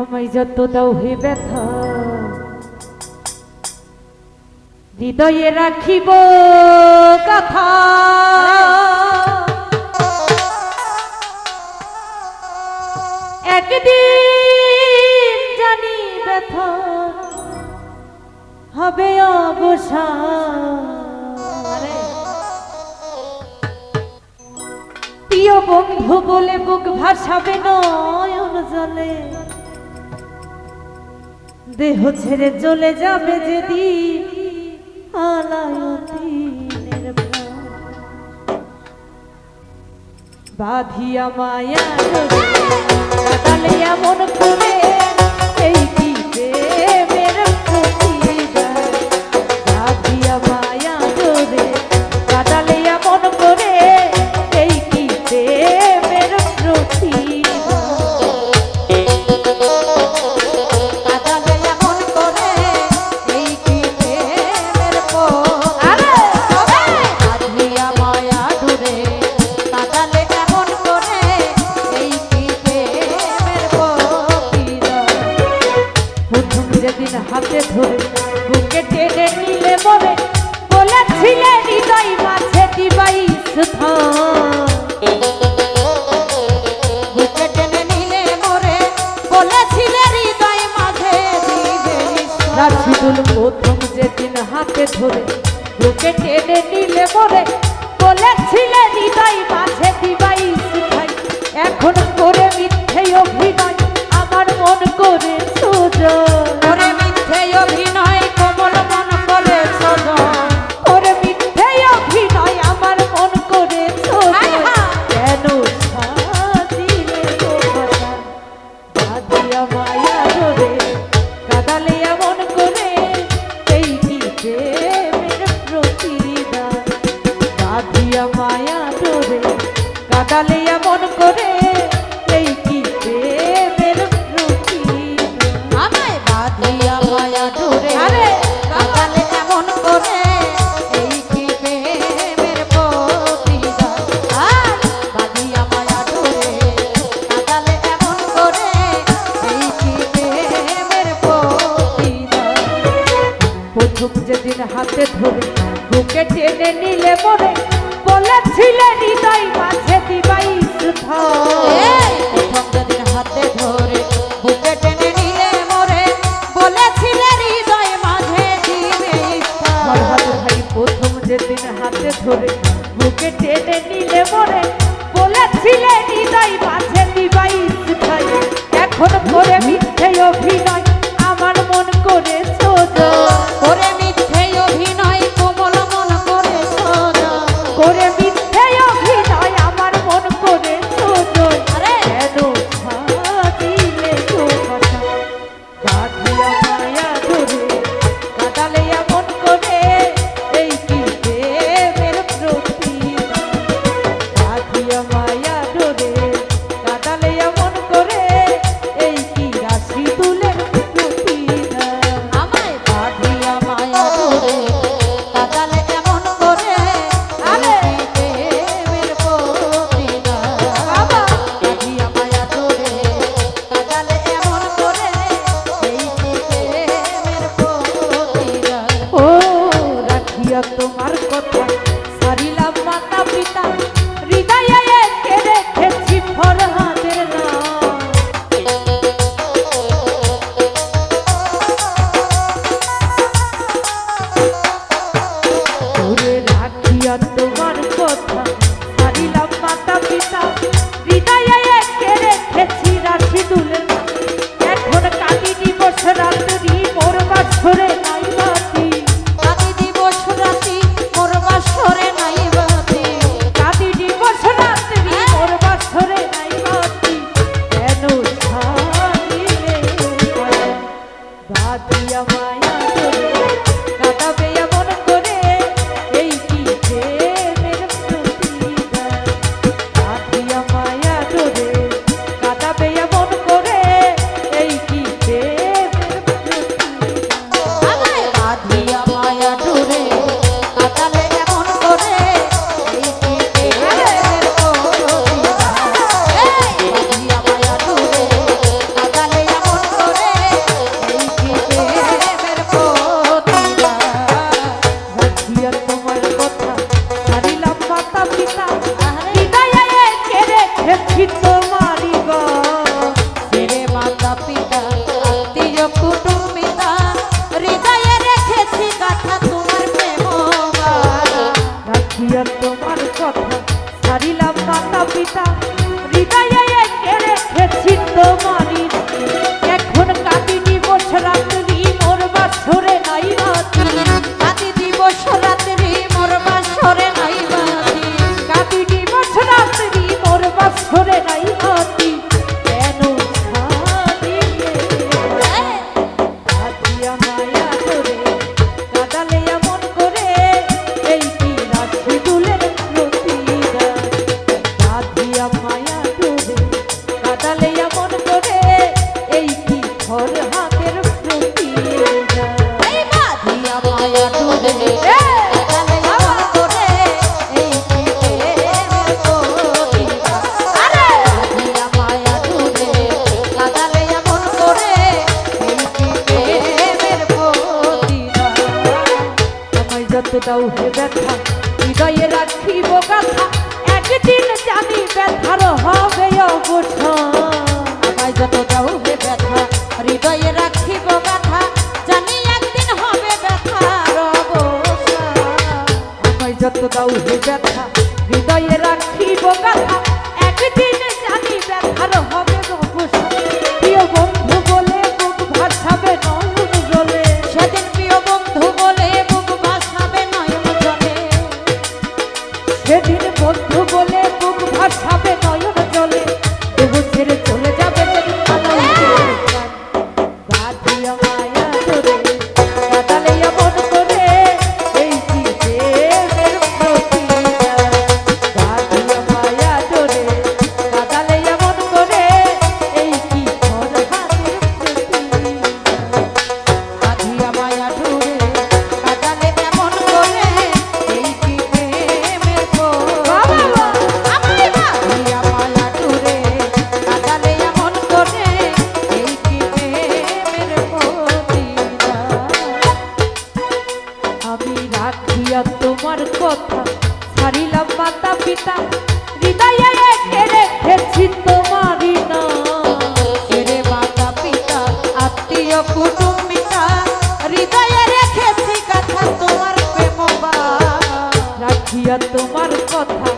আমায় যত দাও হে ব্যথা। হৃদয়ে রাখিব কথা। একদিন জানি ব্যথা হবে অবসান। প্রিয় বন্ধু বলে বুক ভাসাবে নয়ন জলে। দেহ ছেড়ে চলে যাবে যদি। বাঁধিয়া মায়া এমন করে এই কি যেদিন হাতে ধরে বুকে টেনে নিলে মরে বলেছিলে হৃদয় মাঝে দিবাই প্রথম যেদিন হাতে ধরে বুকে টেনে নিলে মরে বলেছিলে হৃদয় মাঝে দিবাই এখন করে মিথ্যে অভিনয় আমার মন করে সোজা হাতে ধরে বুকে টেনে নিলে মরে। বলেছিলে হৃদয় মাঝে দিবাই প্রথম যেদিন হাতে ধরে বুকে টেনে নিলে মোরে বলেছিলে হৃদয় মাঝে দিবে ভাই প্রথম যেদিন হাতে ধরে বুকে টেনে নিলে মরে বলেছিলে হৃদয় মাঝে দিবাই এখন করে মিথ্যে অভিনয় আমার মন করে ভাতিয়া মায়া কাটাবে দাও হে ব্যথা হৃদয়ে রাখিব কথা একদিন জানি ব্যথার হবে অবসান আমায় যত দাও তোমার তোমার কথা